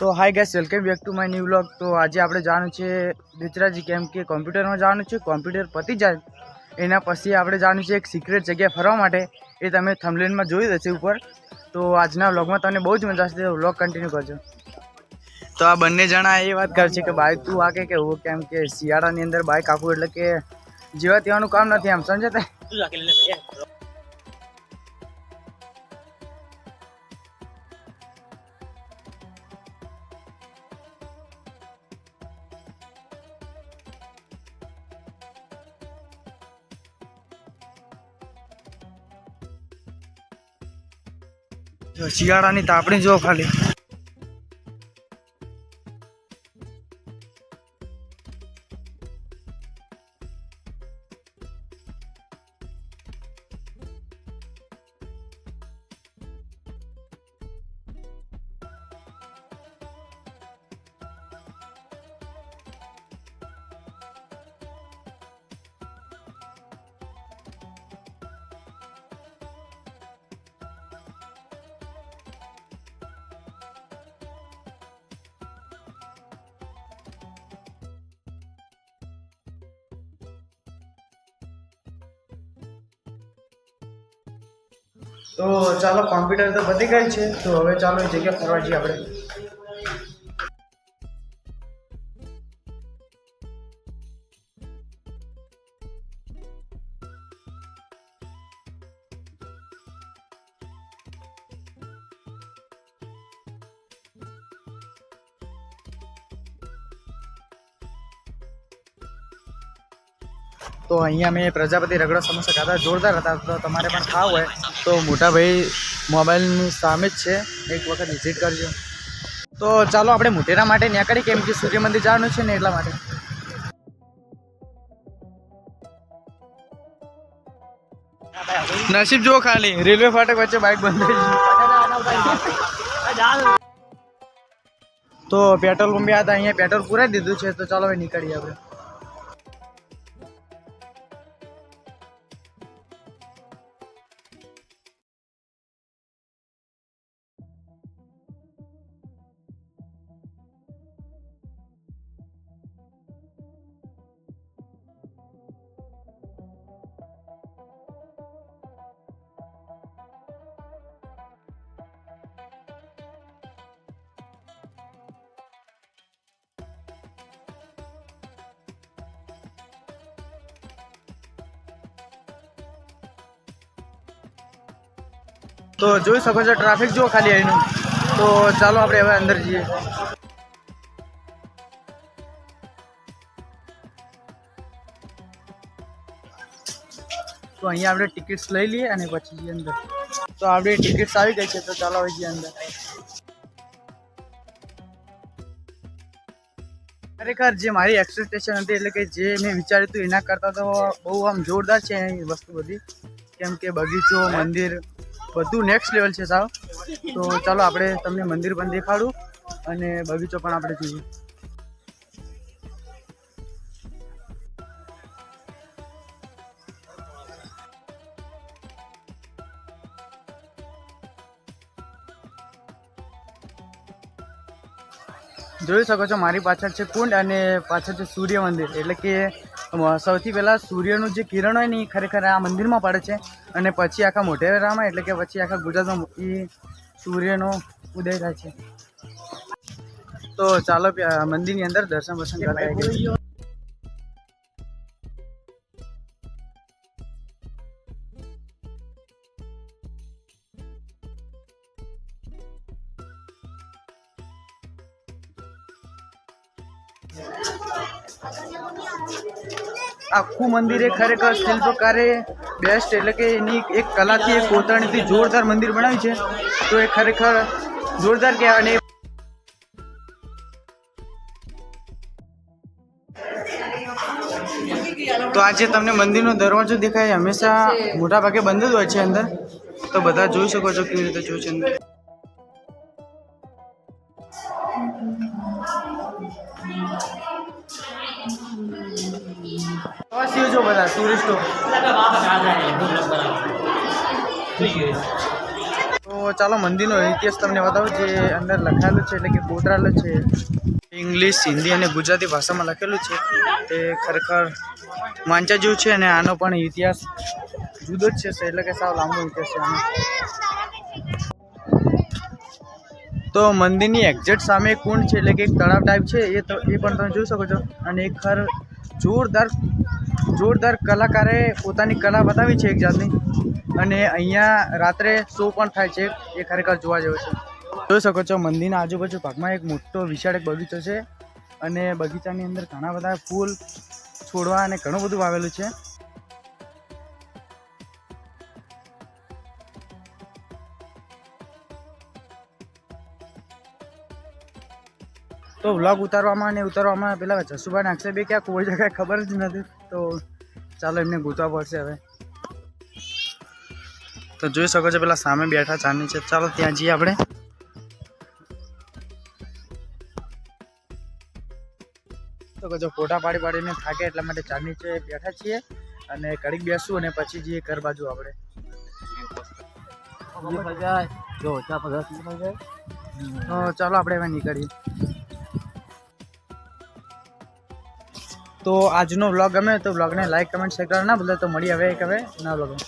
તો hi guys welcome back to my new blog તો આજે આપણે જવાનું છે બેચરાજી કેમ કે કોમ્પ્યુટરમાં જવાનું છે, કોમ્પ્યુટર પતી જાય. એના પછી આપણે જવાનું છે એક સિક્રેટ જગ્યાએ ફરવા માટે. એ તમે થમલેનમાં જોઈ દેશે ઉપર. તો આજના વ્લોગમાં તમને બહુ જ મજા આવશે. વ્લોગ કન્ટિન્યુ કરજો. તો આ બંને જણા એ વાત કરે છે કે બાઈક તું આ કે હું કેમ કે શિયાળાની અંદર બાઈક આખું એટલે કે જેવા તેવાનું કામ નથી. આમ સમજે શિયાળાની તાપણી જો ખાલી. તો ચાલો કોમ્પ્યુટર તો બધી ગઈ છે, તો હવે ચાલો એ જગ્યા ફરવા જઈએ આપણે. તો અહીંયા મેં પ્રજાપતિ રગડો સમોસા ખાતા જોરદાર હતા, તો તમારે પણ ખાવ હોય. તો મોટા ભાઈ મોબાઈલની સામે જ છે. એક વખત વિઝિટ કરજો. તો ચાલો આપણે મોટેરા માટે નીકળી કેમ કે સૂર્ય મંદિર જવાનું છે ને એટલા માટે. નસીબ જો ખાલી, રેલવે ફાટક વચ્ચે બાઇક બંધ તો પેટ્રોલ પંપે હતા અહીંયા પેટ્રોલ પૂરાઈ દીધું છે, તો ચાલો હવે નીકળીએ આપણે. તો જોઈ શકો છો ટ્રાફિક જુઓ ખાલી અહીંનું તો ચાલો આપણે હવે અંદર જઈએ. તો અહીંયા આપણે ટિકિટ્સ લઈ લઈએ અને પછી જઈએ અંદર. તો આપણી ટિકિટ્સ આવી ગઈ છે, તો ચાલો હવે જઈએ અંદર. ખરેખર જે મારી એક્સપેક્ટેશન હતી, એટલે કે જે મેં વિચાર્યું હતું એના કરતાં તો બહુ આમ જોરદાર છે વસ્તુ બધી. કેમ કે બગીચો, મંદિર બધું નેક્સ્ટ લેવલ છે સાવ. તો ચાલો આપણે તમને મંદિર પણ દેખાડું અને બગીચો પણ આપણે જોઈએ. જોઈ શકો છો, મારી પાછળ છે કુંડ અને પાછળ છે સૂર્ય મંદિર. એટલે કે સૌથી પહેલાં સૂર્યનું જે કિરણ હોય ને એ ખરેખર આ મંદિરમાં પડે છે અને પછી આખા મોઢેરામાં, એટલે કે પછી આખા ગુજરાતમાં એ સૂર્યનો ઉદય થાય છે તો ચાલો મંદિરની અંદર દર્શન બર્શન કરતા આવીએ. આખું મંદિર એ ખરેખર શિલ્પકારે બેસ્ટ એટલે કે એની એક કલાથી એક કોતરણીથી જોરદાર મંદિર બનાવ્યું છે. તો એ ખરેખર જોરદાર કહેવાય અને તો આજે તમને મંદિરનો દરવાજો દેખાય હંમેશા મોટા ભાગે બંધ જ હોય છે અંદર. તો બધા જોઈ શકો છો કેવી રીતે જોયું છે અંદર. પ્રવાસીઓ જો બધા, ટુરિસ્ટો. તો ચાલો, મંદિરનો ઇતિહાસ તમને બતાવું, જે અંદર લખાયેલું છે, એટલે કે કોતરાયેલું છે. ઇંગ્લિશ, હિન્દી અને ગુજરાતી ભાષામાં લખેલું છે. તે ખરેખર વાંચા જેવું છે અને આનો પણ ઇતિહાસ જુદો જ છે, એટલે કે સાવ લાંબો ઇતિહાસ છે આનો. તો મંદિરની એક્ઝેક્ટ સામે કુંડ છે, એટલે કે એક તળાવ ટાઈપ છે, એ તો એ પણ તમે જોઈ શકો છો. અને એક ખર જોરદાર જોરદાર કલાકારે પોતાની કલા બતાવી છે એક જાતની. અને અહીંયા રાત્રે શો પણ થાય છે, એ ખરેખર જોવા જેવો છે. જોઈ શકો છો, મંદિરના આજુબાજુ ભાગમાં એક મોટો, વિશાળ એક બગીચો છે. અને બગીચાની અંદર ઘણા બધા ફૂલ છોડવા અને ઘણું બધું વાવેલું છે. તો વ્લોગ ઉતારવામાં અને ઉતારવામાં પેલા જસુભાઈ નાખશે બે ક્યાં કોઈ જગ્યાએ ખબર જ નથી. તો ચાલો એમને ગોતવા પડશે હવે. તો જોઈ શકો છો પેલા સામે બેઠા ચાંદની છે. ચાલો ત્યાં જઈએ આપણે. તો કજો ફોટા પાડી પાડીને થાકે એટલા માટે ચાંદની છે બેઠા છીએ અને કડીક બેસું અને પછી જઈએ ઘર બાજુ આપણે. ચા તો ચાલો આપણે હવે નીકળીએ. તો આજનો વ્લોગ ગમે તો વ્લોગને લાઈક કમેન્ટ શેર કરવા ના ભૂલે તો મળી હવે એક હવે નવા વ્લોગ